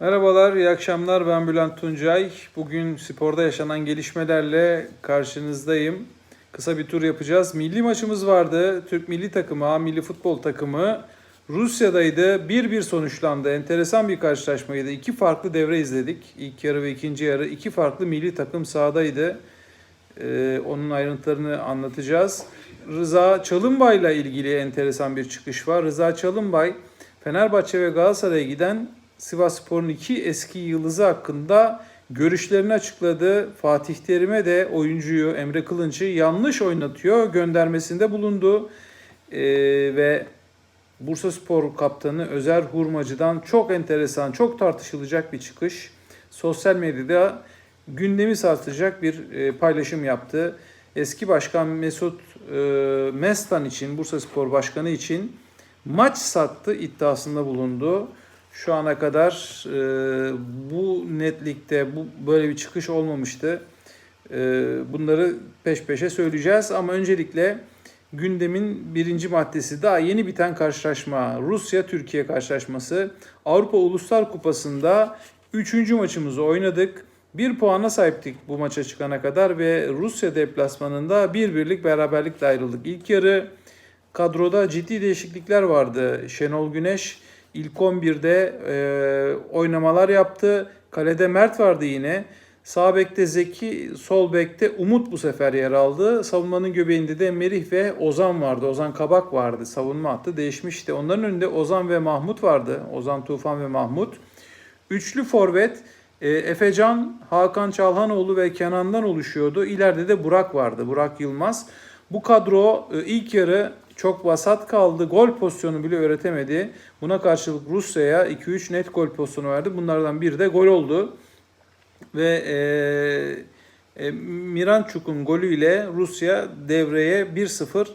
Merhabalar, iyi akşamlar. Ben Bülent Tuncay. Bugün sporda yaşanan gelişmelerle karşınızdayım. Kısa bir tur yapacağız. Milli maçımız vardı. Türk milli takımı, milli futbol takımı Rusya'daydı. 1-1 sonuçlandı. Enteresan bir karşılaşmaydı. İki farklı devre izledik. İlk yarı ve ikinci yarı. İki farklı milli takım sahadaydı. Ee, onun ayrıntılarını anlatacağız. Rıza Çalınbay'la ilgili enteresan bir çıkış var. Rıza Çalınbay, Fenerbahçe ve Galatasaray'a giden Sivasspor'un iki eski yıldızı hakkında görüşlerini açıkladı. Fatih Terim'e de oyuncuyu Emre Kılınç'ı yanlış oynatıyor göndermesinde bulundu. Ee, ve Bursa Spor kaptanı Özer Hurmacı'dan çok enteresan, çok tartışılacak bir çıkış. Sosyal medyada gündemi sarsacak bir e, paylaşım yaptı. Eski başkan Mesut e, Mestan için, Bursa Spor Başkanı için maç sattı iddiasında bulundu. Şu ana kadar e, bu netlikte bu böyle bir çıkış olmamıştı. E, bunları peş peşe söyleyeceğiz ama öncelikle gündemin birinci maddesi daha yeni biten karşılaşma. Rusya-Türkiye karşılaşması. Avrupa Uluslar Kupası'nda 3. maçımızı oynadık. Bir puana sahiptik bu maça çıkana kadar ve Rusya deplasmanında bir birlik beraberlikle ayrıldık. İlk yarı kadroda ciddi değişiklikler vardı. Şenol Güneş ilk 11'de e, oynamalar yaptı. Kalede Mert vardı yine. Sağ bekte Zeki, sol bekte Umut bu sefer yer aldı. Savunmanın göbeğinde de Merih ve Ozan vardı. Ozan Kabak vardı. Savunma hattı değişmişti. Onların önünde Ozan ve Mahmut vardı. Ozan Tufan ve Mahmut. Üçlü forvet e, Efecan, Hakan Çalhanoğlu ve Kenan'dan oluşuyordu. İleride de Burak vardı. Burak Yılmaz. Bu kadro e, ilk yarı çok vasat kaldı. Gol pozisyonu bile öğretemedi. Buna karşılık Rusya'ya 2-3 net gol pozisyonu verdi. Bunlardan biri de gol oldu. Ve e, e, Miranchuk'un golüyle Rusya devreye 1-0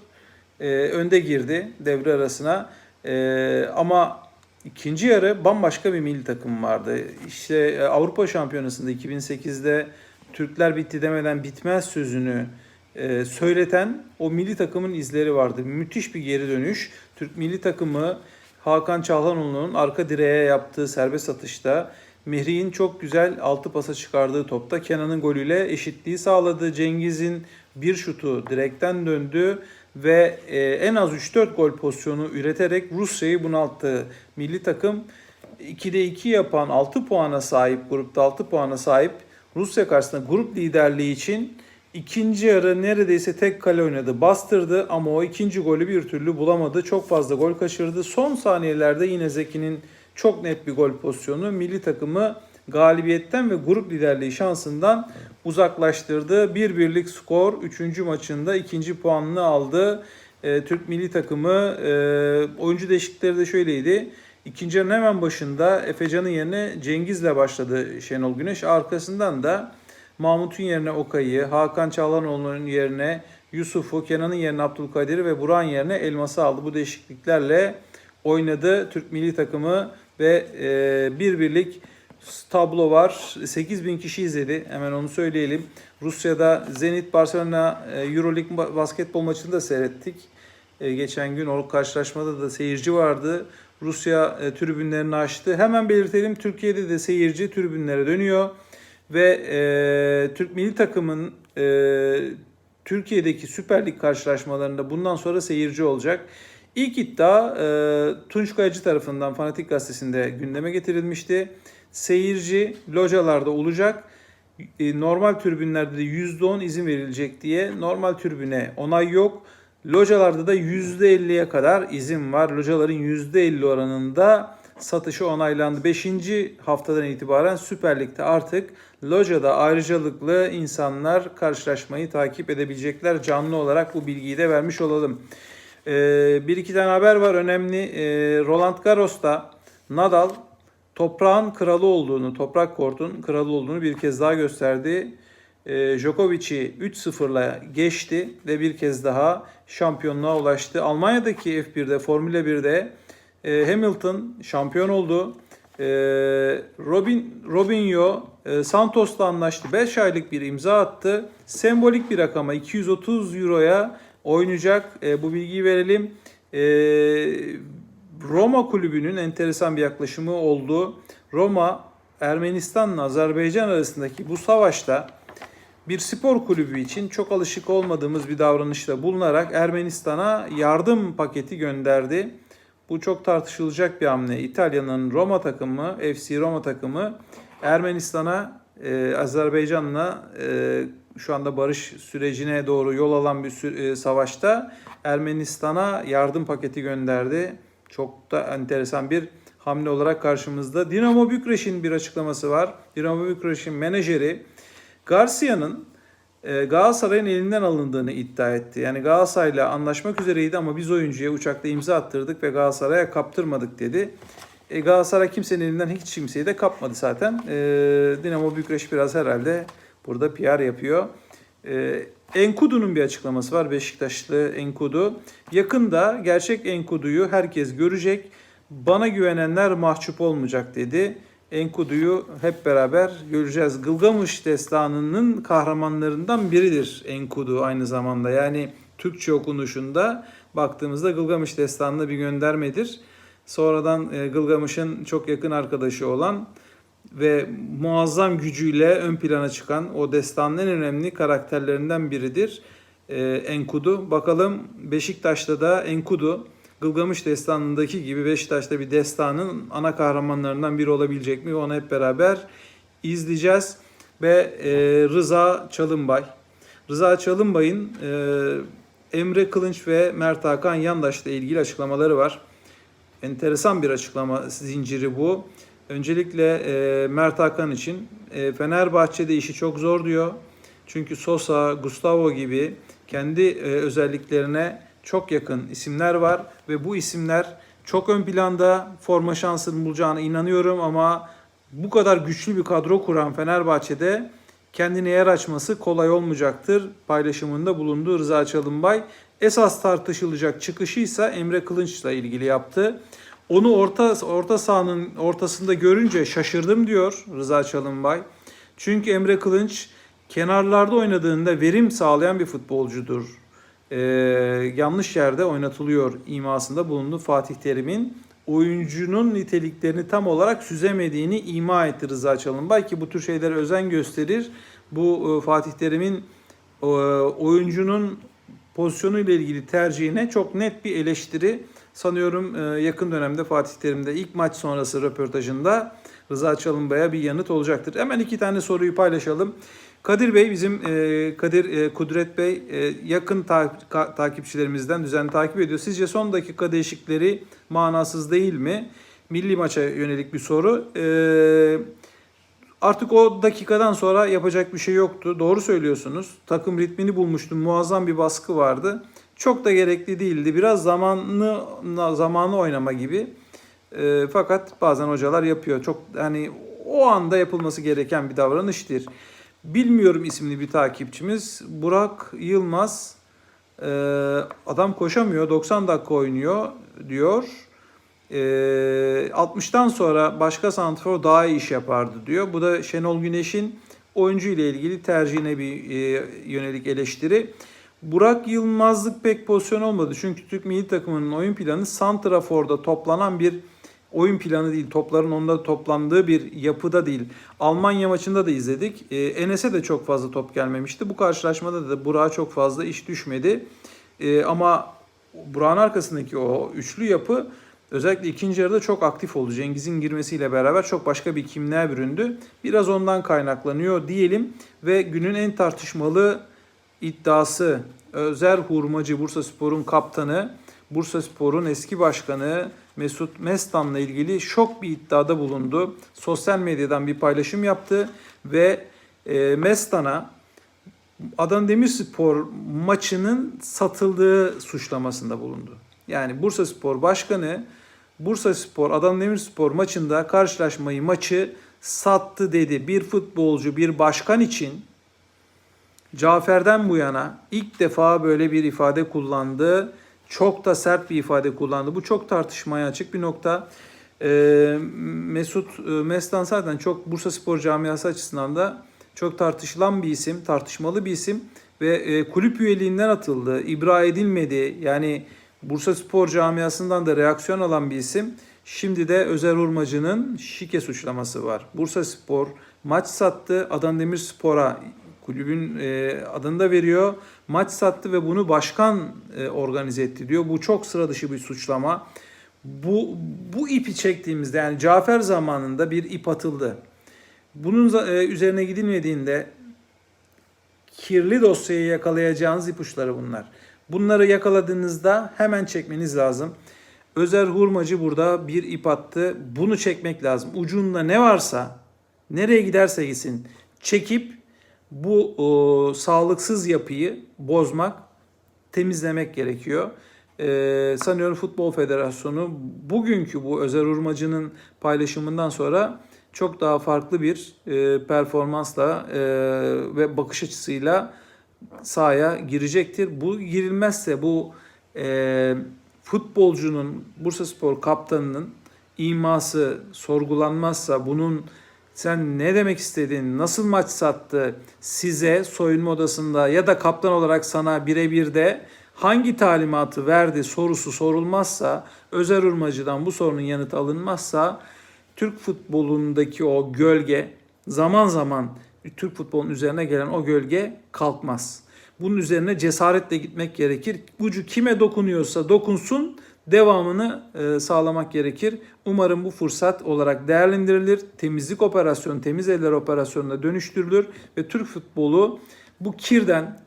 e, önde girdi devre arasına. E, ama ikinci yarı bambaşka bir milli takım vardı. İşte e, Avrupa Şampiyonası'nda 2008'de Türkler bitti demeden bitmez sözünü e, söyleten o milli takımın izleri vardı. Müthiş bir geri dönüş. Türk milli takımı Hakan Çalhanoğlu'nun arka direğe yaptığı serbest atışta Mihri'nin çok güzel altı pasa çıkardığı topta Kenan'ın golüyle eşitliği sağladı. Cengiz'in bir şutu direkten döndü ve e, en az 3-4 gol pozisyonu üreterek Rusya'yı bunalttı. Milli takım 2'de 2 yapan 6 puana sahip, grupta 6 puana sahip Rusya karşısında grup liderliği için ikinci yarı neredeyse tek kale oynadı. Bastırdı ama o ikinci golü bir türlü bulamadı. Çok fazla gol kaçırdı. Son saniyelerde yine Zeki'nin çok net bir gol pozisyonu milli takımı galibiyetten ve grup liderliği şansından uzaklaştırdı. Bir birlik skor 3. maçında ikinci puanını aldı. Ee, Türk milli takımı e, oyuncu değişiklikleri de şöyleydi. İkinci yarının hemen başında Efecan'ın yerine Cengiz'le başladı Şenol Güneş. Arkasından da Mahmut'un yerine Okay'ı, Hakan Çağlanoğlu'nun yerine Yusuf'u, Kenan'ın yerine Abdülkadir'i ve Burak'ın yerine Elmas'ı aldı. Bu değişikliklerle oynadı Türk milli takımı ve e, bir birlik tablo var. 8 bin kişi izledi. Hemen onu söyleyelim. Rusya'da Zenit Barcelona e, Euroleague ba- basketbol maçını da seyrettik. E, geçen gün o karşılaşmada da seyirci vardı. Rusya e, tribünlerini açtı. Hemen belirtelim Türkiye'de de seyirci tribünlere dönüyor. Ve e, Türk milli takımın e, Türkiye'deki Süper Lig karşılaşmalarında bundan sonra seyirci olacak. İlk iddia e, Tunç Kayacı tarafından Fanatik Gazetesi'nde gündeme getirilmişti. Seyirci localarda olacak. E, normal tribünlerde de %10 izin verilecek diye normal tribüne onay yok. Localarda da %50'ye kadar izin var. Locaların %50 oranında satışı onaylandı. 5. haftadan itibaren Süper Lig'de artık locada ayrıcalıklı insanlar karşılaşmayı takip edebilecekler. Canlı olarak bu bilgiyi de vermiş olalım. Ee, bir iki tane haber var önemli. Ee, Roland Garros'ta Nadal toprağın kralı olduğunu, toprak kortun kralı olduğunu bir kez daha gösterdi. Ee, Djokovic'i 3-0'la geçti ve bir kez daha şampiyonluğa ulaştı. Almanya'daki F1'de, Formula 1'de e, Hamilton şampiyon oldu. E, Robin Robinho e, Santos'la anlaştı. 5 aylık bir imza attı. Sembolik bir rakama 230 euroya oynayacak. E, bu bilgiyi verelim. E, Roma kulübünün enteresan bir yaklaşımı oldu. Roma Ermenistan'la Azerbaycan arasındaki bu savaşta bir spor kulübü için çok alışık olmadığımız bir davranışta bulunarak Ermenistan'a yardım paketi gönderdi. Bu çok tartışılacak bir hamle. İtalya'nın Roma takımı, FC Roma takımı Ermenistan'a e, Azerbaycan'la e, şu anda barış sürecine doğru yol alan bir e, savaşta Ermenistan'a yardım paketi gönderdi. Çok da enteresan bir hamle olarak karşımızda. Dinamo Bükreş'in bir açıklaması var. Dinamo Bükreş'in menajeri Garcia'nın Galatasaray'ın elinden alındığını iddia etti. Yani Galatasaray'la anlaşmak üzereydi ama biz oyuncuya uçakta imza attırdık ve Galatasaray'a kaptırmadık dedi. E, Galatasaray kimsenin elinden hiç kimseyi de kapmadı zaten. E, Dinamo Bükreş biraz herhalde burada PR yapıyor. E, Enkudu'nun bir açıklaması var. Beşiktaşlı Enkudu. Yakında gerçek Enkudu'yu herkes görecek. Bana güvenenler mahcup olmayacak dedi. Enkudu'yu hep beraber göreceğiz. Gılgamış destanının kahramanlarından biridir Enkudu aynı zamanda. Yani Türkçe okunuşunda baktığımızda Gılgamış destanına bir göndermedir. Sonradan e, Gılgamış'ın çok yakın arkadaşı olan ve muazzam gücüyle ön plana çıkan o destanın en önemli karakterlerinden biridir e, Enkudu. Bakalım Beşiktaş'ta da Enkudu Gılgamış destanındaki gibi Beşiktaş'ta bir destanın ana kahramanlarından biri olabilecek mi? Onu hep beraber izleyeceğiz. Ve e, Rıza Çalınbay. Rıza Çalınbay'ın e, Emre Kılınç ve Mert Hakan Yandaş'la ilgili açıklamaları var. Enteresan bir açıklama zinciri bu. Öncelikle e, Mert Hakan için e, Fenerbahçe'de işi çok zor diyor. Çünkü Sosa, Gustavo gibi kendi e, özelliklerine çok yakın isimler var ve bu isimler çok ön planda forma şansını bulacağına inanıyorum ama bu kadar güçlü bir kadro kuran Fenerbahçe'de kendine yer açması kolay olmayacaktır. Paylaşımında bulunduğu Rıza Çalınbay. Esas tartışılacak çıkışı ise Emre Kılınç'la ilgili yaptı. Onu orta orta sahanın ortasında görünce şaşırdım diyor Rıza Çalınbay. Çünkü Emre Kılınç kenarlarda oynadığında verim sağlayan bir futbolcudur. Ee, yanlış yerde oynatılıyor imasında bulundu Fatih Terim'in oyuncunun niteliklerini tam olarak süzemediğini ima etti Rıza Çalınbay ki bu tür şeylere özen gösterir. Bu e, Fatih Terim'in e, oyuncunun pozisyonu ile ilgili tercihine çok net bir eleştiri sanıyorum e, yakın dönemde Fatih Terim'de ilk maç sonrası röportajında Rıza Çalınbay'a bir yanıt olacaktır. Hemen iki tane soruyu paylaşalım. Kadir Bey bizim e, Kadir e, Kudret Bey e, yakın ta- ka- takipçilerimizden düzenli takip ediyor. Sizce son dakika değişikleri manasız değil mi? Milli maça yönelik bir soru. E, artık o dakikadan sonra yapacak bir şey yoktu. Doğru söylüyorsunuz. Takım ritmini bulmuştu. Muazzam bir baskı vardı. Çok da gerekli değildi. Biraz zamanlı zamanı oynama gibi. E, fakat bazen hocalar yapıyor. Çok hani o anda yapılması gereken bir davranıştır. Bilmiyorum isimli bir takipçimiz. Burak Yılmaz e, adam koşamıyor 90 dakika oynuyor diyor. E, 60'tan sonra başka santrfor daha iyi iş yapardı diyor. Bu da Şenol Güneş'in oyuncu ile ilgili tercihine bir e, yönelik eleştiri. Burak Yılmazlık pek pozisyon olmadı. Çünkü Türk milli takımının oyun planı Santrafor'da toplanan bir oyun planı değil. Topların onda toplandığı bir yapıda değil. Almanya maçında da izledik. Ee, Enes'e de çok fazla top gelmemişti. Bu karşılaşmada da Burak'a çok fazla iş düşmedi. Ee, ama Burak'ın arkasındaki o üçlü yapı özellikle ikinci yarıda çok aktif oldu. Cengiz'in girmesiyle beraber çok başka bir kimliğe büründü. Biraz ondan kaynaklanıyor diyelim. Ve günün en tartışmalı iddiası Özer Hurmacı Bursa Spor'un kaptanı, Bursa Spor'un eski başkanı Mesut Mestan'la ilgili şok bir iddiada bulundu. Sosyal medyadan bir paylaşım yaptı ve e, Mestan'a Adana Demirspor maçının satıldığı suçlamasında bulundu. Yani Bursa Spor Başkanı Bursa Spor Adana Demirspor maçında karşılaşmayı maçı sattı dedi. Bir futbolcu bir başkan için Cafer'den bu yana ilk defa böyle bir ifade kullandı. Çok da sert bir ifade kullandı. Bu çok tartışmaya açık bir nokta. Ee, Mesut e, Mestan zaten çok Bursa Spor camiası açısından da çok tartışılan bir isim, tartışmalı bir isim ve e, kulüp üyeliğinden atıldı. İbra edilmedi. Yani Bursa Spor camiasından da reaksiyon alan bir isim. Şimdi de Özer Urmacı'nın şike suçlaması var. Bursa Spor maç sattı. Adana Demirspor'a kulübün e, adını da veriyor. Maç sattı ve bunu başkan e, organize etti diyor. Bu çok sıra dışı bir suçlama. Bu, bu ipi çektiğimizde yani Cafer zamanında bir ip atıldı. Bunun e, üzerine gidilmediğinde kirli dosyayı yakalayacağınız ipuçları bunlar. Bunları yakaladığınızda hemen çekmeniz lazım. Özer Hurmacı burada bir ip attı. Bunu çekmek lazım. Ucunda ne varsa, nereye giderse gitsin çekip bu o, sağlıksız yapıyı bozmak, temizlemek gerekiyor. Ee, sanıyorum Futbol Federasyonu bugünkü bu Özer Urmacı'nın paylaşımından sonra çok daha farklı bir e, performansla e, ve bakış açısıyla sahaya girecektir. Bu girilmezse bu e, futbolcunun Bursaspor kaptanının iması sorgulanmazsa bunun sen ne demek istedin, nasıl maç sattı size soyunma odasında ya da kaptan olarak sana birebir de hangi talimatı verdi sorusu sorulmazsa, Özer Urmacı'dan bu sorunun yanıtı alınmazsa Türk futbolundaki o gölge zaman zaman Türk futbolunun üzerine gelen o gölge kalkmaz. Bunun üzerine cesaretle gitmek gerekir. Ucu kime dokunuyorsa dokunsun devamını e, sağlamak gerekir. Umarım bu fırsat olarak değerlendirilir. Temizlik operasyonu, temiz eller operasyonuna dönüştürülür ve Türk futbolu bu kirden,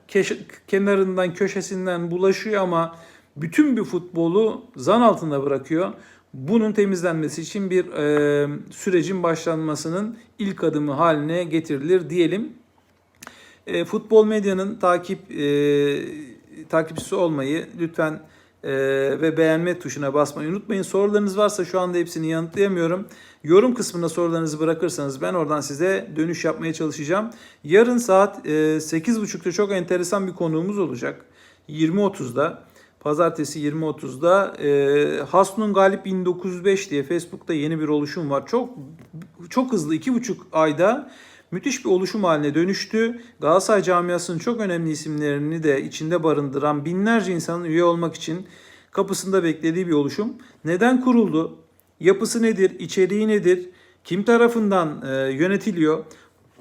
kenarından, köşesinden bulaşıyor ama bütün bir futbolu zan altında bırakıyor. Bunun temizlenmesi için bir e, sürecin başlanmasının ilk adımı haline getirilir diyelim. E, futbol medyanın takip e, takipçisi olmayı lütfen e, ve beğenme tuşuna basmayı unutmayın. Sorularınız varsa şu anda hepsini yanıtlayamıyorum. Yorum kısmına sorularınızı bırakırsanız ben oradan size dönüş yapmaya çalışacağım. Yarın saat e, 8.30'da çok enteresan bir konuğumuz olacak. 20.30'da. Pazartesi 20.30'da e, Hasnun Galip 1905 diye Facebook'ta yeni bir oluşum var. Çok çok hızlı 2,5 ayda müthiş bir oluşum haline dönüştü. Galatasaray camiasının çok önemli isimlerini de içinde barındıran binlerce insanın üye olmak için kapısında beklediği bir oluşum. Neden kuruldu? Yapısı nedir? İçeriği nedir? Kim tarafından e, yönetiliyor?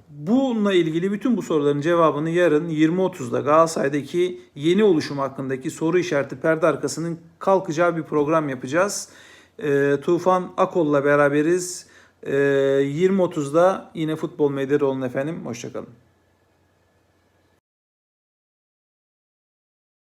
Bununla ilgili bütün bu soruların cevabını yarın 20.30'da Galatasaray'daki yeni oluşum hakkındaki soru işareti perde arkasının kalkacağı bir program yapacağız. E, Tufan Akol'la beraberiz. E, 20.30'da yine Futbol Medyaroğlu'nun efendim. Hoşçakalın.